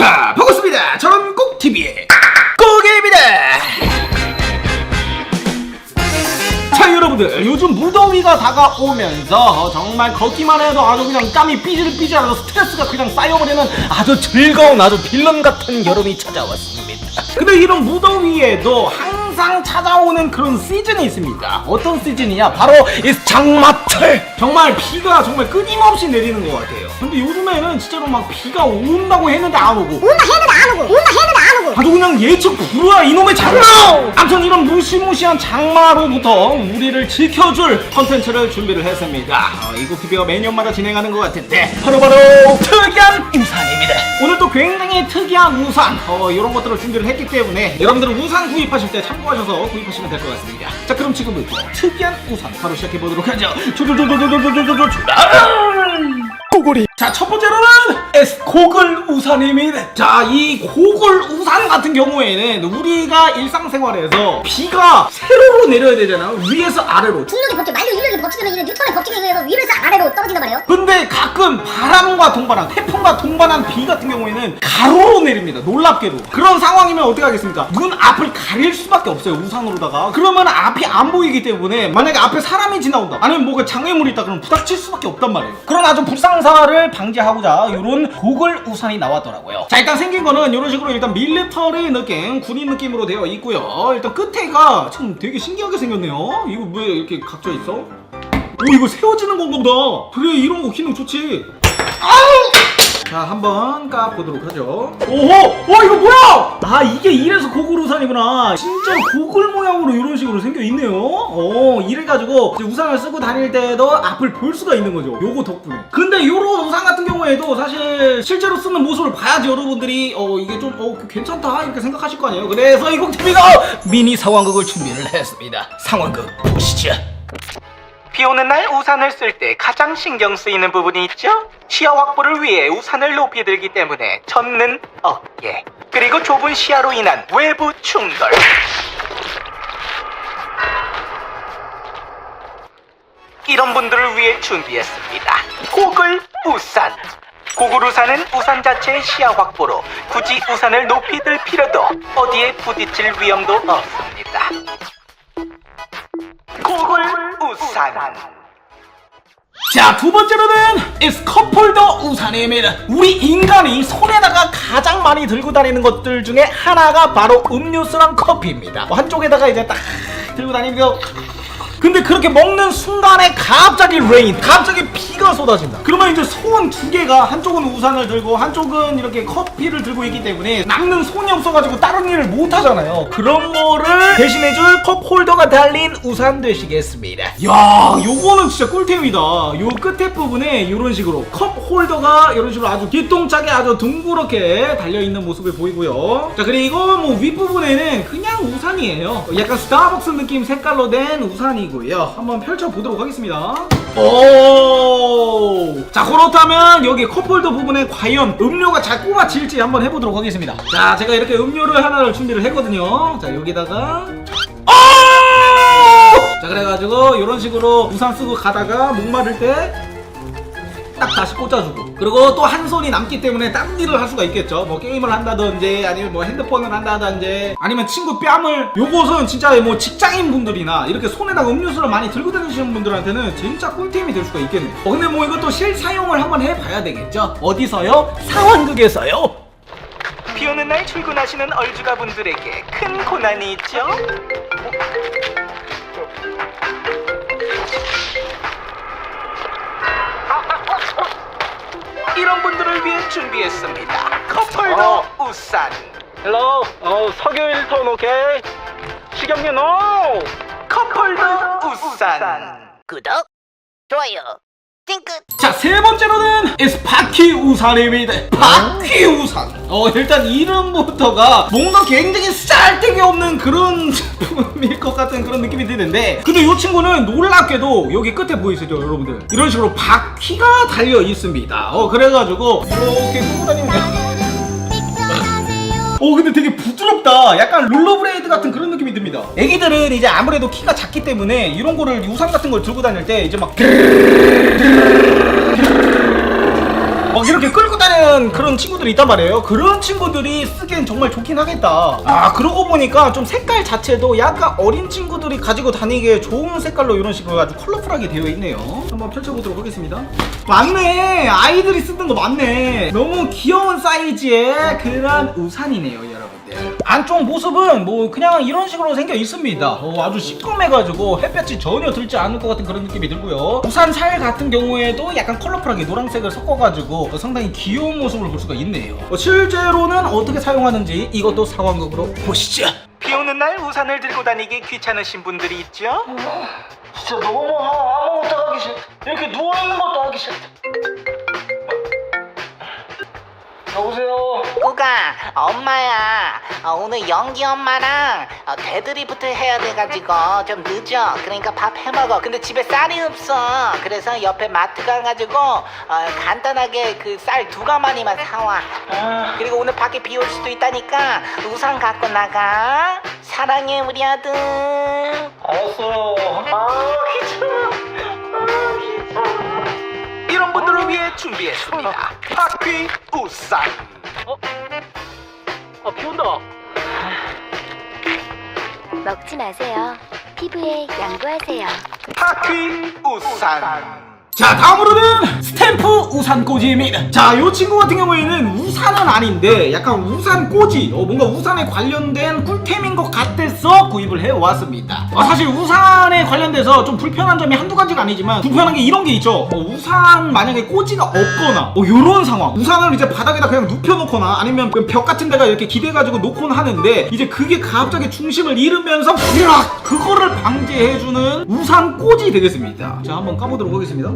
자, 반갑습니다. 저는 꼭TV의 꼭입니다. 자, 여러분들, 요즘 무더위가 다가오면서 정말 걷기만 해도 아주 그냥 땀이 삐질삐질하고 스트레스가 그냥 쌓여버리는 아주 즐거운 아주 빌런 같은 여름이 찾아왔습니다. 근데 이런 무더위에도 항상 찾아오는 그런 시즌이 있습니다. 어떤 시즌이냐? 바로 이 장마철. 정말 비가 정말 끊임없이 내리는 것 같아요. 근데 요즘에는 진짜로 막 비가 온다고 했는데 안 오고 온다 했는데 안 오고 온다 했는데 안 오고 아주 그냥 예측 불허야 이놈의 장마! 아무튼 이런 무시무시한 장마로부터 우리를 지켜줄 컨텐츠를 준비를 했습니다. 어, 이국TV가 매년마다 진행하는 것 같은데 바로바로 특이한 우산입니다. 오늘 또 굉장히 특이한 우산 어, 이런 것들을 준비를 했기 때문에 여러분들은 우산 구입하실 때 참고하셔서 구입하시면 될 것 같습니다. 자 그럼 지금부터 특이한 우산 바로 시작해보도록 하죠. 조조조조조조조조조 출발! 고글이 자 첫 번째로는 S 고글 우산입니다 자 이 고글 우산 같은 경우에는 우리가 일상생활에서 비가 세로로 내려야 되잖아요 위에서 아래로. 중력의 법칙 만류 인력의 법칙이면 이런 뉴턴의 법칙에 의해서 위에서 아래로 떨어진단 말이에요. 근데 가끔 바람과 동반한 태풍과 동반한 비 같은 경우에는 가로로 내립니다. 놀랍게도. 그런 상황이면 어떻게 하겠습니까? 눈 앞을 가릴 수밖에 없어요 우산으로다가. 그러면 앞이 안 보이기 때문에 만약에 앞에 사람이 지나온다. 아니면 뭐가 장애물이 있다 그러면 부닥칠 수밖에 없단 말이에요. 그런 아주 불상사를 방지하고자 이런 고글 우산이 나왔더라고요. 자 일단 생긴 거는 이런 식으로 일단 밀리터리 느낌 군인 느낌으로 되어 있고요. 일단 끝에가 참 되게 신기하게 생겼네요. 이거 왜 이렇게 각져 있어? 오 이거 세워지는 건가 보다. 그래 이런 거 기능 좋지 자 한번 까보도록 하죠. 오호! 어 이거 뭐야? 아 이게 이래서 고글 우산이구나. 진짜 고글 모양으로 이런 식으로 생겨 있네요. 어 이래가지고 우산을 쓰고 다닐 때도 앞을 볼 수가 있는 거죠. 요거 덕분에. 근데 요런 우산 같은 경우에도 사실 실제로 쓰는 모습을 봐야지 여러분들이 어 이게 좀 어 괜찮다 이렇게 생각하실 거 아니에요. 그래서 이곡TV가 미니 상황극을 준비를 했습니다. 상황극 보시죠 비 오는 날 우산을 쓸 때 가장 신경 쓰이는 부분이 있죠? 시야 확보를 위해 우산을 높이 들기 때문에 젖는 어깨 그리고 좁은 시야로 인한 외부 충돌. 이런 분들을 위해 준비했습니다. 고글 우산. 고글 우산은 우산 자체의 시야 확보로 굳이 우산을 높이 들 필요도 어디에 부딪힐 위험도 없습니다 우산. 자, 두 번째로는 is 컵홀더 우산입니다. 우리 인간이 손에다가 가장 많이 들고 다니는 것들 중에 하나가 바로 음료수랑 커피입니다. 뭐 한쪽에다가 이제 딱 들고 다니고 근데 그렇게 먹는 순간에 갑자기 레인, 갑자기 비가 쏟아진다. 그러면 이제 손 두 개가 한쪽은 우산을 들고 한쪽은 이렇게 커피를 들고 있기 때문에 남는 손이 없어가지고 다른 일을 못 하잖아요. 그런 거를 대신해줄 컵 홀더가 달린 우산 되시겠습니다. 야, 요거는 진짜 꿀템이다. 요 끝에 부분에 이런 식으로 컵 홀더가 이런 식으로 아주 기똥차게 아주 둥그렇게 달려 있는 모습을 보이고요. 자, 그리고 뭐 윗부분에는 그냥 우산이에요. 약간 스타벅스 느낌 색깔로 된 우산이 고요. 한번 펼쳐 보도록 하겠습니다. 오! 자, 그렇다면 여기 컵홀더 부분에 과연 음료가 잘 꼽아질지 한번 해보도록 하겠습니다. 자, 제가 이렇게 음료를 하나를 준비를 했거든요. 자, 여기다가 오! 자, 그래가지고 이런 식으로 우산 쓰고 가다가 목마를 때 딱 다시 꽂아주고. 그리고 또 한 손이 남기 때문에 다른 일을 할 수가 있겠죠. 뭐 게임을 한다든지 아니면 뭐 핸드폰을 한다든지 아니면 친구 뺨을. 요것은 진짜 뭐 직장인 분들이나 이렇게 손에다가 음료수를 많이 들고 다니시는 분들한테는 진짜 꿀템이 될 수가 있겠네요. 어, 근데 뭐 이것도 실사용을 한번 해봐야 되겠죠. 어디서요? 상황극에서요? 비 오는 날 출근하시는 얼주가 분들에게 큰 고난이 있죠? 이 준비했습니다. 커플도 우산. 헬로, 어, 석유 1톤 오케이. 식용유 노. 커플도 우산. 구독 좋아요 띵끗 자, 세 번째로는 is 바퀴 우산입니다. 바퀴 우산. 어, 일단 이름부터가 뭔가 굉장히 쌀데기 없는 그런 제품일 것 같은 그런 느낌이 드는데 근데 이 친구는 놀랍게도 여기 끝에 보이시죠, 여러분들? 이런 식으로 바퀴가 달려 있습니다. 어, 그래가지고 이렇게 끌고 다니면 돼요. 어 근데 되게 부드럽다. 약간 롤러브레이드 같은 그런 느낌이 듭니다. 애기들은 이제 아무래도 키가 작기 때문에 이런 거를 우산 같은 걸 들고 다닐 때 이제 막 막 이렇게 끌고 다녀야 하는 그런 친구들이 있단 말이에요. 그런 친구들이 쓰기엔 정말 좋긴 하겠다. 아, 그러고 보니까 좀 색깔 자체도 약간 어린 친구들이 가지고 다니기에 좋은 색깔로 이런 식으로 아주 컬러풀하게 되어 있네요. 한번 펼쳐보도록 하겠습니다. 맞네. 아이들이 쓰던 거 맞네. 너무 귀여운 사이즈의 그런 우산이네요, 여러분들. 안쪽 모습은 뭐 그냥 이런 식으로 생겨 있습니다. 어, 아주 시꺼매가지고 햇볕이 전혀 들지 않을 것 같은 그런 느낌이 들고요. 우산 살 같은 경우에도 약간 컬러풀하게 노란색을 섞어가지고 어, 상당히 귀여운 모습을 볼 수가 있네요. 어, 실제로는 어떻게 사용하는지 이것도 상황극으로 보시죠. 비 오는 날 우산을 들고 다니기 귀찮으신 분들이 있죠? 진짜 너무 아무것도 하기 싫 이렇게 누워있는 것도 하기 싫 여보세요? 꾸가 엄마야 어, 오늘 연기 엄마랑 어, 데드리프트 해야 돼가지고 좀 늦어. 그러니까 밥 해먹어. 근데 집에 쌀이 없어. 그래서 옆에 마트 가가지고 어, 간단하게 그 쌀 두 가마니만 사와. 아, 그리고 오늘 밖에 비 올 수도 있다니까 우산 갖고 나가. 사랑해 우리 아들. 알았어요. 아, 이런 분들을 위해 준비했습니다. 바퀴 우산. 아, 비 온다. 먹지 마세요. 피부에 양보하세요. 바퀴 우산. 자 다음으로는 스탬프 우산 꽂이입니다. 자이 친구 같은 경우에는 우산은 아닌데 약간 우산 꽂이 어, 뭔가 우산에 관련된 꿀템인 것 같아서 구입을 해왔습니다. 어, 사실 우산에 관련돼서 좀 불편한 점이 한두 가지가 아니지만 불편한 게 이런 게 있죠. 어, 우산 만약에 꽂이가 없거나 어, 이런 상황. 우산을 이제 바닥에다 그냥 눕혀놓거나 아니면 그벽 같은 데가 이렇게 기대가지고 놓곤 하는데 이제 그게 갑자기 중심을 잃으면서 그거를 방지해주는 우산 꽂이 되겠습니다. 자 한번 까보도록 하겠습니다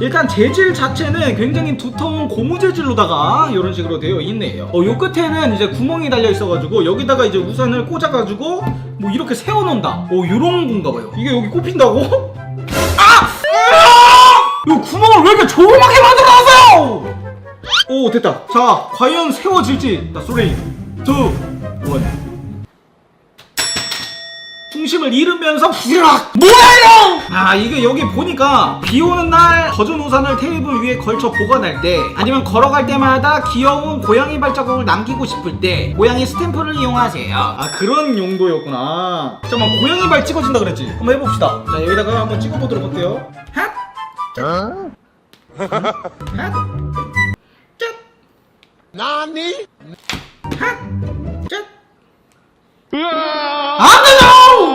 일단 재질 자체는 굉장히 두터운 고무 재질로다가 이런 식으로 되어 있네요. 어, 요 끝에는 이제 구멍이 달려 있어가지고 여기다가 이제 우산을 꽂아가지고 뭐 이렇게 세워놓는다. 어, 요런 건가 봐요. 이게 여기 꼽힌다고? 아! 요 구멍을 왜 이렇게 조그맣게 만들어놨어요? 오 됐다. 자 과연 세워질지. 자 소리, 투, 원. 중심을 잃으면서 후락! 뭐야 이거 아 이게 여기 보니까 비 오는 날 젖은 우산을 테이블 위에 걸쳐 보관할 때 아니면 걸어갈 때마다 귀여운 고양이 발자국을 남기고 싶을 때 고양이 스탬프를 이용하세요. 아 그런 용도였구나. 잠깐만 고양이 발 찍어진다 그랬지? 한번 해봅시다. 자 여기다가 한번 찍어보도록 할게요. 핫! 핫? 짠! 나니? 핫? 짠! 안돼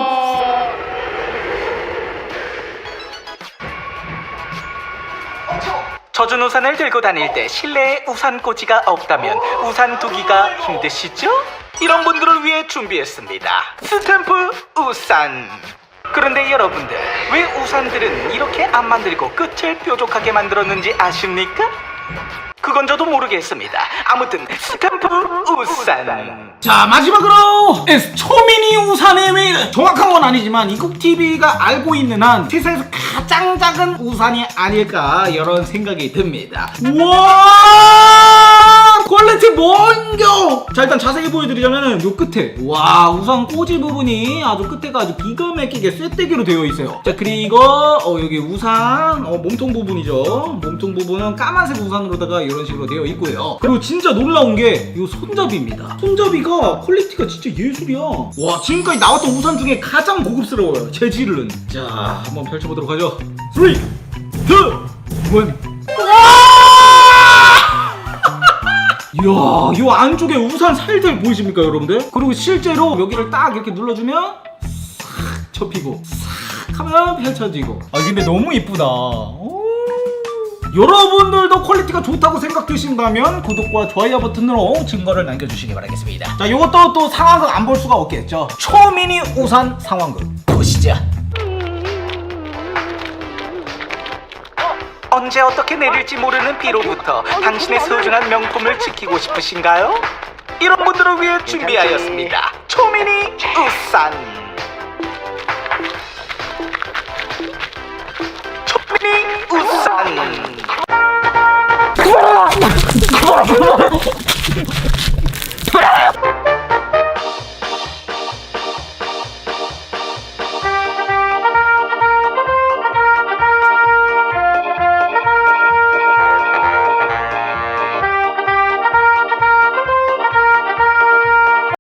요! 젖은 우산을 들고 다닐 때 실내에 우산 꽂이가 없다면 우산 두기가 힘드시죠? 이런 분들을 위해 준비했습니다. 스탬프 우산. 그런데 여러분들, 왜 우산들은 이렇게 안 만들고 끝을 뾰족하게 만들었는지 아십니까? 그건 저도 모르겠습니다. 아무튼 스탬프 우산. 자 마지막으로 S 초미니 우산의 미 정확한 건 아니지만 이국TV가 알고 있는 한 세상에서 가장 작은 우산이 아닐까 이런 생각이 듭니다 우와 퀄리티 뭔겨 자 일단 자세히 보여드리자면은 요 끝에. 와 우산 꽂이 부분이 아주 끝에가 아주 기가 막히게 쇠대기로 되어 있어요. 자 그리고 어, 여기 우산. 어, 몸통 부분이죠. 몸통 부분은 까만색 우산으로다가 이런 식으로 되어 있고요. 그리고 진짜 놀라운 게 이 손잡이입니다. 손잡이가 퀄리티가 진짜 예술이야. 와 지금까지 나왔던 우산 중에 가장 고급스러워요 재질은. 자 한번 펼쳐보도록 하죠. 3 2 1 이야, 이 안쪽에 우산 살들 보이십니까, 여러분들? 그리고 실제로 여기를 딱 이렇게 눌러주면 싹 접히고 싹 하면 펼쳐지고. 아, 근데 너무 이쁘다. 오. 여러분들도 퀄리티가 좋다고 생각되신다면 구독과 좋아요 버튼으로 증거를 남겨주시기 바라겠습니다. 자, 이것도 또 상황극 안 볼 수가 없겠죠. 초미니 우산 상황극 보시죠. 언제 어떻게 내릴지 모르는 비로부터 당신의 소중한 명품을 지키고 싶으신가요? 이런 분들을 위해 준비하였습니다. 초미니 우산. 초미니 우산.